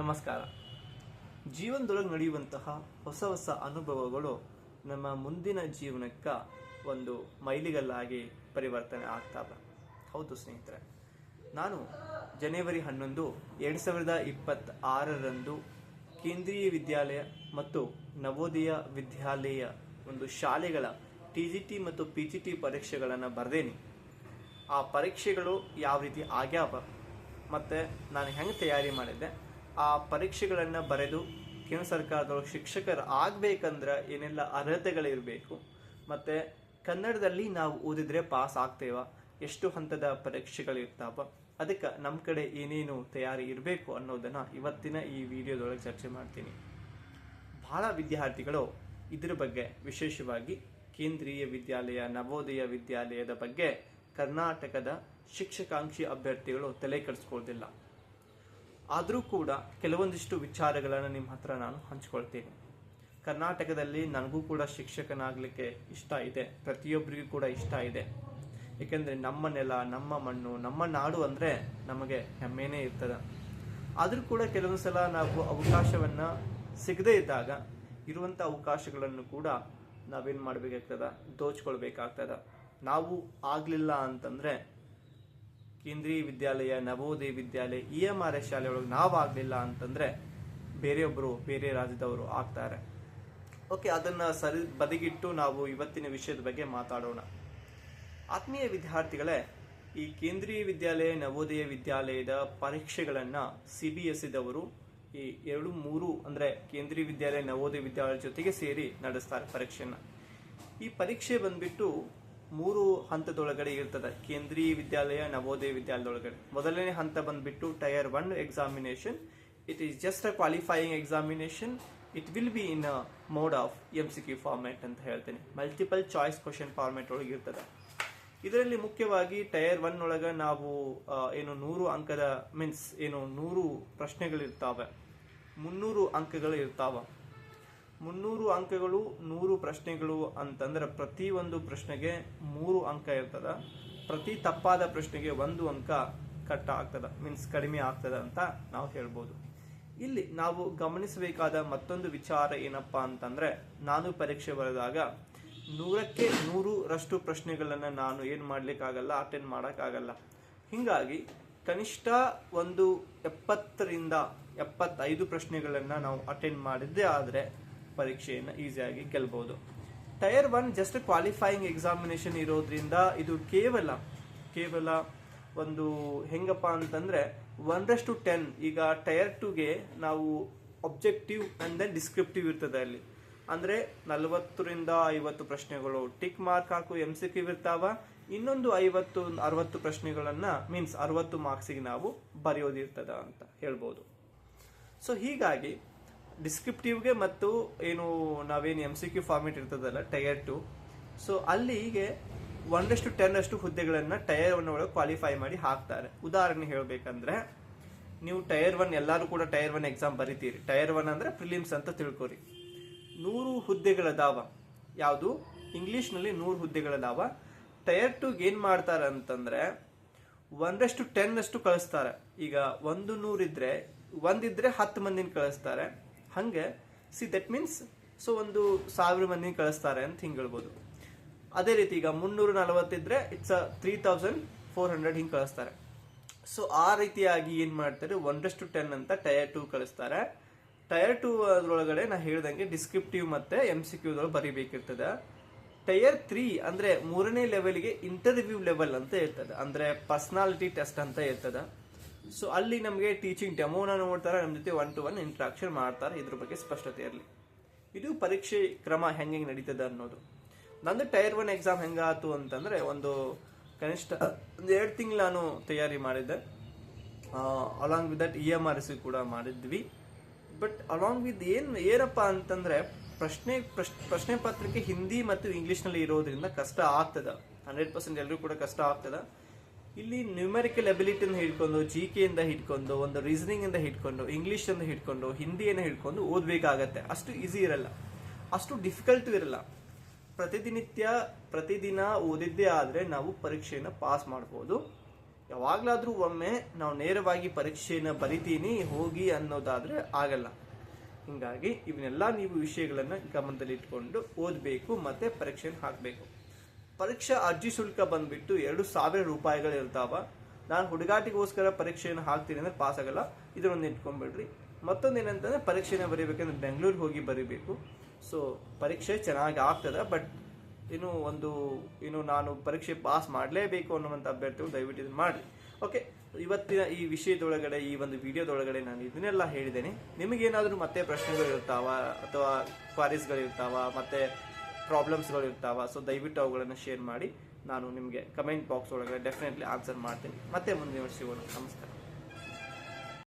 ನಮಸ್ಕಾರ. ಜೀವನದೊಳಗೆ ನಡೆಯುವಂತಹ ಹೊಸ ಹೊಸ ಅನುಭವಗಳು ನಮ್ಮ ಮುಂದಿನ ಜೀವನಕ್ಕೆ ಒಂದು ಮೈಲಿಗಲ್ಲಾಗಿ ಪರಿವರ್ತನೆ ಆಗ್ತಾವ. ಹೌದು ಸ್ನೇಹಿತರೆ, ನಾನು ಜನವರಿ ಹನ್ನೊಂದು ಎರಡು ಸಾವಿರದ ಇಪ್ಪತ್ತ ಆರರಂದು ಕೇಂದ್ರೀಯ ವಿದ್ಯಾಲಯ ಮತ್ತು ನವೋದಯ ವಿದ್ಯಾಲಯ ಒಂದು ಶಾಲೆಗಳ ಟಿ ಜಿ ಟಿ ಮತ್ತು ಪಿ ಜಿ ಟಿ ಪರೀಕ್ಷೆಗಳನ್ನು ಬರೆದೇನಿ. ಆ ಪರೀಕ್ಷೆಗಳು ಯಾವ ರೀತಿ ಆಗ್ಯಾವ ಮತ್ತು ನಾನು ಹೆಂಗೆ ತಯಾರಿ ಮಾಡಿದ್ದೆ ಆ ಪರೀಕ್ಷೆಗಳನ್ನು ಬರೆದು ಕೇಂದ್ರ ಸರ್ಕಾರದೊಳಗೆ ಶಿಕ್ಷಕರು ಆಗಬೇಕಂದ್ರೆ ಏನೆಲ್ಲ ಅರ್ಹತೆಗಳಿರಬೇಕು, ಮತ್ತು ಕನ್ನಡದಲ್ಲಿ ನಾವು ಓದಿದರೆ ಪಾಸ್ ಆಗ್ತೇವ, ಎಷ್ಟು ಹಂತದ ಪರೀಕ್ಷೆಗಳಿರ್ತಾವ, ಅದಕ್ಕೆ ನಮ್ಮ ಕಡೆ ಏನೇನು ತಯಾರಿ ಇರಬೇಕು ಅನ್ನೋದನ್ನು ಇವತ್ತಿನ ಈ ವಿಡಿಯೋದೊಳಗೆ ಚರ್ಚೆ ಮಾಡ್ತೀನಿ. ಭಾಳ ವಿದ್ಯಾರ್ಥಿಗಳು ಇದ್ರ ಬಗ್ಗೆ ವಿಶೇಷವಾಗಿ ಕೇಂದ್ರೀಯ ವಿದ್ಯಾಲಯ, ನವೋದಯ ವಿದ್ಯಾಲಯದ ಬಗ್ಗೆ ಕರ್ನಾಟಕದ ಶಿಕ್ಷಕಾಂಕ್ಷಿ ಅಭ್ಯರ್ಥಿಗಳು ತಲೆ ಕೆಡಿಸ್ಕೊಳ್ತಿಲ್ಲ. ಆದರೂ ಕೂಡ ಕೆಲವೊಂದಿಷ್ಟು ವಿಚಾರಗಳನ್ನು ನಿಮ್ಮ ಹತ್ರ ನಾನು ಹಂಚ್ಕೊಳ್ತೀನಿ. ಕರ್ನಾಟಕದಲ್ಲಿ ನನಗೂ ಕೂಡ ಶಿಕ್ಷಕನಾಗಲಿಕ್ಕೆ ಇಷ್ಟ ಇದೆ. ಪ್ರತಿಯೊಬ್ಬರಿಗೂ ಕೂಡ ಇಷ್ಟ ಇದೆ. ಏಕೆಂದರೆ ನಮ್ಮ ನೆಲ, ನಮ್ಮ ಮಣ್ಣು, ನಮ್ಮ ನಾಡು ಅಂದರೆ ನಮಗೆ ಹೆಮ್ಮೆನೇ ಇರ್ತದೆ. ಆದರೂ ಕೂಡ ಕೆಲವೊಂದು ಸಲ ನಾವು ಅವಕಾಶವನ್ನು ಸಿಗದೇ ಇದ್ದಾಗ ಇರುವಂಥ ಅವಕಾಶಗಳನ್ನು ಕೂಡ ನಾವೇನು ಮಾಡಬೇಕಾಗ್ತದ? ದೋಚ್ಕೊಳ್ಬೇಕಾಗ್ತದ. ನಾವು ಆಗಲಿಲ್ಲ ಅಂತಂದರೆ Kendriya Vidyalaya, Navodaya Vidyalaya, E M R S ಶಾಲೆ ಒಳಗೆ ನಾವು ಆಗಲಿಲ್ಲ ಅಂತಂದರೆ ಬೇರೆಯೊಬ್ಬರು ಬೇರೆ ರಾಜ್ಯದವರು ಆಗ್ತಾರೆ. ಓಕೆ, ಅದನ್ನು ಸರಿ ಬದಿಗಿಟ್ಟು ನಾವು ಇವತ್ತಿನ ವಿಷಯದ ಬಗ್ಗೆ ಮಾತಾಡೋಣ. ಆತ್ಮೀಯ ವಿದ್ಯಾರ್ಥಿಗಳೇ, ಈ ಕೇಂದ್ರೀಯ ವಿದ್ಯಾಲಯ, ನವೋದಯ ವಿದ್ಯಾಲಯದ ಪರೀಕ್ಷೆಗಳನ್ನು ಸಿ ಬಿ ಎಸ್ ಇದವರು ಈ ಎರಡು ಮೂರು ಅಂದರೆ ಕೇಂದ್ರೀಯ ವಿದ್ಯಾಲಯ, ನವೋದಯ ವಿದ್ಯಾಲಯ ಜೊತೆಗೆ ಸೇರಿ ನಡೆಸ್ತಾರೆ ಪರೀಕ್ಷೆಯನ್ನು. ಈ ಪರೀಕ್ಷೆ ಬಂದ್ಬಿಟ್ಟು ಮೂರು ಹಂತದೊಳಗಡೆ ಇರ್ತದೆ. ಕೇಂದ್ರೀಯ ವಿದ್ಯಾಲಯ, ನವೋದಯ ವಿದ್ಯಾಲಯದೊಳಗಡೆ. ಮೊದಲನೇ ಹಂತ ಬಂದ್ಬಿಟ್ಟು tier one examination it is just a qualifying examination it will be in a mode of M C Q format ಅಂತ ಹೇಳ್ತೀನಿ. ಮಲ್ಟಿಪಲ್ ಚಾಯ್ಸ್ ಕ್ವಶನ್ ಫಾರ್ಮ್ಯಾಟ್ ಒಳಗೆ ಇರ್ತದೆ. ಇದರಲ್ಲಿ ಮುಖ್ಯವಾಗಿ ಟೈರ್ ಒನ್ ಒಳಗೆ ನಾವು ಏನು ನೂರು ಅಂಕದ ಮೀನ್ಸ್ ಏನು ನೂರು ಪ್ರಶ್ನೆಗಳಿರ್ತಾವೆ. ಮುನ್ನೂರು ಅಂಕಗಳು ಇರ್ತಾವ. ಮುನ್ನೂರು ಅಂಕಗಳು, ನೂರು ಪ್ರಶ್ನೆಗಳು ಅಂತಂದ್ರೆ ಪ್ರತಿ ಒಂದು ಪ್ರಶ್ನೆಗೆ ಮೂರು ಅಂಕ ಇರ್ತದ. ಪ್ರತಿ ತಪ್ಪಾದ ಪ್ರಶ್ನೆಗೆ ಒಂದು ಅಂಕ ಕಟ್ ಆಗ್ತದ ಮೀನ್ಸ್ ಕಡಿಮೆ ಆಗ್ತದ ಅಂತ ನಾವು ಹೇಳ್ಬೋದು. ಇಲ್ಲಿ ನಾವು ಗಮನಿಸಬೇಕಾದ ಮತ್ತೊಂದು ವಿಚಾರ ಏನಪ್ಪ ಅಂತಂದ್ರೆ, ನಾನು ಪರೀಕ್ಷೆ ಬರೆದಾಗ ನೂರಕ್ಕೆ ನೂರರಷ್ಟು ಪ್ರಶ್ನೆಗಳನ್ನು ನಾನು ಏನು ಮಾಡಲಿಕ್ಕಾಗಲ್ಲ ಅಟೆಂಡ್ ಮಾಡೋಕ್ಕಾಗಲ್ಲ. ಹಿಂಗಾಗಿ ಕನಿಷ್ಠ ಒಂದು ಎಪ್ಪತ್ತರಿಂದ ಎಪ್ಪತ್ತೈದು ಪ್ರಶ್ನೆಗಳನ್ನು ನಾವು ಅಟೆಂಡ್ ಮಾಡಿದ್ದೇ ಆದರೆ ಪರೀಕ್ಷೆಯನ್ನು ಈಸಿಯಾಗಿ ಗೆಲ್ಬೋದು. Tier one just qualifying examination ಇರೋದ್ರಿಂದ ಇದು ಕೇವಲ ಕೇವಲ ಒಂದು ಹೆಂಗಪ್ಪ ಅಂತಂದ್ರೆ ಒಂದಷ್ಟು ಟೆನ್ ಈಗ ಟೈರ್ ಟುಗೆ ನಾವು ಒಬ್ಜೆಕ್ಟಿವ್ ಅಂಡ್ ದೆನ್ ಡಿಸ್ಕ್ರಿಪ್ಟಿವ್ ಇರ್ತದೆ ಅಲ್ಲಿ. ಅಂದ್ರೆ ನಲವತ್ತರಿಂದ ಐವತ್ತು ಪ್ರಶ್ನೆಗಳು. ಟಿಕ್ ಮಾರ್ಕ್ ಹಾಕು ಎಂ ಸಿ ಕ್ಯೂ ಇರ್ತಾವ. ಇನ್ನೊಂದು ಐವತ್ತು, ಅರವತ್ತು ಪ್ರಶ್ನೆಗಳನ್ನ ಮೀನ್ಸ್ ಅರವತ್ತು ಮಾರ್ಕ್ಸಿಗೆ ನಾವು ಬರೆಯೋದಿರ್ತದ ಅಂತ ಹೇಳ್ಬೋದು. ಸೊ ಹೀಗಾಗಿ ಡಿಸ್ಕ್ರಿಪ್ಟಿವ್ಗೆ ಮತ್ತು ಏನು ನಾವೇನು ಎಂ ಸಿ ಕ್ಯೂ ಫಾರ್ಮೆಟ್ ಇರ್ತದಲ್ಲ ಟಯರ್ ಟು ಸೊ ಅಲ್ಲಿಗೆ ಒಂದಷ್ಟು ಟೆನ್ ಅಷ್ಟು ಹುದ್ದೆಗಳನ್ನು ಟಯರ್ ಒನ್ ಒಳಗೆ ಕ್ವಾಲಿಫೈ ಮಾಡಿ ಹಾಕ್ತಾರೆ. ಉದಾಹರಣೆ ಹೇಳಬೇಕಂದ್ರೆ, ನೀವು ಟಯರ್ ಒನ್ ಎಲ್ಲರೂ ಕೂಡ ಟಯರ್ ಒನ್ ಎಕ್ಸಾಮ್ ಬರಿತೀರಿ. ಟಯರ್ ಒನ್ ಅಂದ್ರೆ ಪ್ರಿಲಿಮ್ಸ್ ಅಂತ ತಿಳ್ಕೊರಿ. ನೂರು ಹುದ್ದೆಗಳದಾವ. ಯಾವುದು? ಇಂಗ್ಲೀಷ್ನಲ್ಲಿ ನೂರು ಹುದ್ದೆಗಳದಾವ. ಟಯರ್ ಟುಗೆ ಏನು ಮಾಡ್ತಾರೆ ಅಂತಂದ್ರೆ, ಒಂದಷ್ಟು ಟೆನ್ನಷ್ಟು ಕಳಿಸ್ತಾರೆ. ಈಗ ಒಂದು ನೂರಿದ್ರೆ, ಒಂದಿದ್ರೆ ಹತ್ತು ಮಂದಿನ ಕಳಿಸ್ತಾರೆ. ಹಂಗೆ ಸಿ ದಟ್ ಮೀನ್ಸ್ ಸೊ ಒಂದು ಸಾವಿರ ಮಂದಿ ಕಳಿಸ್ತಾರೆ ಅಂತ ಹಿಂಗೆ ಹೇಳ್ಬೋದು. ಅದೇ ರೀತಿ ಈಗ ಮುನ್ನೂರ ನಲವತ್ತಿದ್ರೆ it's uh three thousand four hundred ಹಿಂಗೆ ಕಳಿಸ್ತಾರೆ. ಸೊ ಆ ರೀತಿಯಾಗಿ ಏನು ಮಾಡ್ತಾರೆ ಟು ಟೆನ್ ಅಂತ ಟಯರ್ ಟು ಕಳಿಸ್ತಾರೆ. ಟಯರ್ ಟೂ ಅದ್ರೊಳಗಡೆ ನಾ ಹೇಳ್ದಂಗೆ ಡಿಸ್ಕ್ರಿಪ್ಟಿವ್ ಮತ್ತು ಎಂ ಸಿ ಕ್ಯೂದೊಳಗೆ ಬರೀಬೇಕಿರ್ತದೆ. ಟಯರ್ ತ್ರೀ ಅಂದರೆ ಮೂರನೇ ಲೆವೆಲ್ಗೆ ಇಂಟರ್ವ್ಯೂ ಲೆವೆಲ್ ಅಂತ ಇರ್ತದೆ. ಅಂದರೆ ಪರ್ಸ್ನಾಲಿಟಿ ಟೆಸ್ಟ್ ಅಂತ ಇರ್ತದೆ. ಸೊ ಅಲ್ಲಿ ನಮಗೆ ಟೀಚಿಂಗ್ ಡೆಮೋನ ನೋಡ್ತಾರೆ ನಮ್ಮ ಜೊತೆ ಒನ್ ಟು ಒನ್ ಇಂಟ್ರಾಕ್ಷನ್ ಮಾಡ್ತಾರೆ, ಇದ್ರ ಬಗ್ಗೆ ಸ್ಪಷ್ಟತೆ ಇರಲಿ. ಇದು ಪರೀಕ್ಷೆ ಕ್ರಮ ಹೆಂಗೆ ಹೆಂಗೆ ನಡೀತದೆ ಅನ್ನೋದು. ನಂದು ಟೈರ್ ಒನ್ ಎಕ್ಸಾಮ್ ಹೆಂಗಾತು ಅಂತಂದ್ರೆ, ಒಂದು ಕನಿಷ್ಠ ಒಂದು ಎರಡು ತಿಂಗಳು ನಾನು ತಯಾರಿ ಮಾಡಿದ್ದೆ. Along with that E M R S ಕೂಡ ಮಾಡಿದ್ವಿ. ಬಟ್ ಅಲಾಂಗ್ ವಿತ್ ಏನು, ಏನಪ್ಪ ಅಂತಂದ್ರೆ, ಪ್ರಶ್ನೆ, ಪ್ರಶ್- ಪ್ರಶ್ನೆ ಪತ್ರಿಕೆ ಹಿಂದಿ ಮತ್ತು ಇಂಗ್ಲೀಷ್ನಲ್ಲಿ ಇರೋದ್ರಿಂದ ಕಷ್ಟ ಆಗ್ತದ. ಹಂಡ್ರೆಡ್ ಪರ್ಸೆಂಟ್ ಎಲ್ಲರೂ ಕೂಡ ಕಷ್ಟ ಆಗ್ತದ. ಇಲ್ಲಿ ನ್ಯೂಮೆರಿಕಲ್ ಅಬಿಲಿಟಿಯಿಂದ ಹಿಡ್ಕೊಂಡು ಜಿ ಇಂದ ಹಿಡ್ಕೊಂಡು, ಒಂದು ರೀಸನಿಂಗ್ ಇಂದ ಹಿಡ್ಕೊಂಡು ಇಂಗ್ಲಿಷ್ ಇಂದ ಹಿಡ್ಕೊಂಡು, ಹಿಂದಿಯನ್ನು ಹಿಡ್ಕೊಂಡು ಓದಬೇಕಾಗತ್ತೆ. ಅಷ್ಟು ಈಸಿ ಇರಲ್ಲ. ಅಷ್ಟು ಡಿಫಿಕಲ್ಟ್ ಇರಲ್ಲ. ಪ್ರತಿದಿನಿತ್ಯ ಪ್ರತಿದಿನ ಓದಿದ್ದೇ ಆದರೆ ನಾವು ಪರೀಕ್ಷೆಯನ್ನು ಪಾಸ್ ಮಾಡ್ಬೋದು. ಯಾವಾಗಲಾದರೂ ಒಮ್ಮೆ ನಾವು ನೇರವಾಗಿ ಪರೀಕ್ಷೆಯನ್ನು ಬರಿತೀನಿ, ಹೋಗಿ ಅನ್ನೋದಾದರೆ ಆಗಲ್ಲ. ಹೀಗಾಗಿ, ಇವನ್ನೆಲ್ಲ ನೀವು ವಿಷಯಗಳನ್ನು ಗಮನದಲ್ಲಿಟ್ಕೊಂಡು ಓದಬೇಕು, ಮತ್ತು ಪರೀಕ್ಷೆಯನ್ನು ಹಾಕಬೇಕು. ಪರೀಕ್ಷಾ ಅರ್ಜಿ ಶುಲ್ಕ ಬಂದ್ಬಿಟ್ಟು ಎರಡು ಸಾವಿರ ರೂಪಾಯಿಗಳು ಇರ್ತಾವ ನಾನು ಹುಡುಗಾಟಿಗೋಸ್ಕರ ಪರೀಕ್ಷೆಯನ್ನು ಹಾಕ್ತೀನಿ ಅಂದ್ರೆ ಪಾಸ್ ಆಗಲ್ಲ. ಇದನ್ನೊಂದು ಇಟ್ಕೊಂಡ್ಬಿಡ್ರಿ. ಮತ್ತೊಂದು ಏನಂತಂದ್ರೆ ಪರೀಕ್ಷೆನ ಬರೀಬೇಕಂದ್ರೆ ಬೆಂಗಳೂರಿಗೆ ಹೋಗಿ ಬರೀಬೇಕು. ಸೊ ಪರೀಕ್ಷೆ ಚೆನ್ನಾಗಿ ಆಗ್ತದೆ ಬಟ್ ಇನ್ನು ಒಂದು, ಇನ್ನು ನಾನು ಪರೀಕ್ಷೆ ಪಾಸ್ ಮಾಡಲೇಬೇಕು ಅನ್ನುವಂಥ ಅಭ್ಯರ್ಥಿಗಳು ದಯವಿಟ್ಟು ಇದನ್ನು ಮಾಡಿರಿ. ಓಕೆ ಇವತ್ತಿನ ಈ ವಿಷಯದೊಳಗಡೆ, ಈ ಒಂದು ವಿಡಿಯೋದೊಳಗಡೆ ನಾನು ಇದನ್ನೆಲ್ಲ ಹೇಳಿದ್ದೇನೆ. ನಿಮಗೇನಾದರೂ ಮತ್ತೆ ಪ್ರಶ್ನೆಗಳು ಇರ್ತಾವ ಅಥವಾ ಕ್ವಾರೀಸ್ಗಳು ಇರ್ತಾವ ಮತ್ತೆ ಪ್ರಾಬ್ಲಮ್ಸ್ಗಳು ಇರ್ತಾವ ಸೊ ದಯವಿಟ್ಟು ಅವುಗಳನ್ನು ಶೇರ್ ಮಾಡಿ, ನಾನು ನಿಮಗೆ ಕಮೆಂಟ್ ಬಾಕ್ಸ್ ಒಳಗಡೆ ಡೆಫಿನೆಟ್ಲಿ ಆನ್ಸರ್ ಮಾಡ್ತೀನಿ. ಮತ್ತೆ ಮುಂದಿನ ಸಿಗೋಣ ನಮಸ್ಕಾರ.